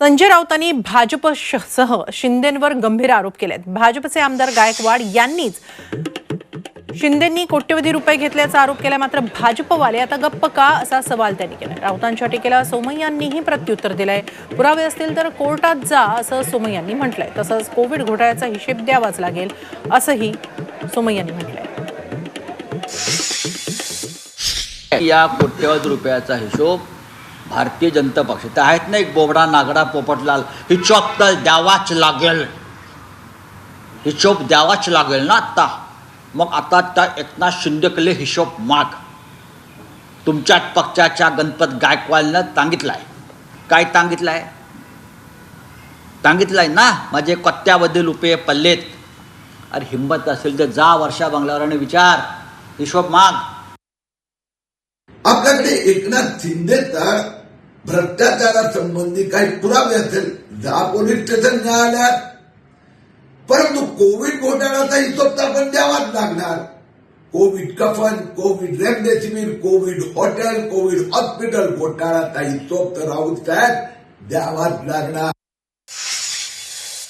संजय राऊतांनी भाजप शिंदेंवर गंभीर आरोप केलेत. भाजपचे आमदार गायकवाड यांनीच शिंदेंनी कोट्यवधी रुपये घेतल्याचा आरोप केला मात्र भाजपवाले आता गप्प का असा सवाल त्यांनी केला राऊतांच्या टीकेला सोमय्यांनीही प्रत्युत्तर दिलंय. पुरावे असतील तर कोर्टात जा असं सोमय्यांनी म्हटलंय. तसंच कोविड घोटाळ्याचा हिशेब द्यावाच लागेल असंही सोमय्यांनी म्हटलंय. या कोट्यवधी रुपयाचा हिशोब भारतीय जनता पक्ष. ते आहेत ना एक बोबडा नागडा पोपटलाल. हिशोब तर द्यावाच लागेल. हिशोब द्यावाच लागेल ना आत्ता. मग आता त्या एकनाथ शिंदेकडे हिशोब माग. तुमच्या पक्षाच्या गणपत गायकवाडनं सांगितलाय. काय सांगितलं आहे सांगितलं आहे ना माझे कोट्यावधी रुपये पल्लेत अरे हिंमत असेल तर जा वर्षा बंगल्यावर आणि विचार. हिशोब माग. आपल्याकडे एकनाथ शिंदेचा भ्रष्टाचारासंबंधी काही पुरावे असेल. जा पोलीस स्टेशन न्यायालयात. परंतु कोविड घोटाळ्याचा हिशोब तर आपण द्यावाच लागणार. कोविड कफन Covid remdesivir Covid hotel Covid hospital घोटाळ्याचा हिशोब तर राऊत साहेब द्यावाच लागणार.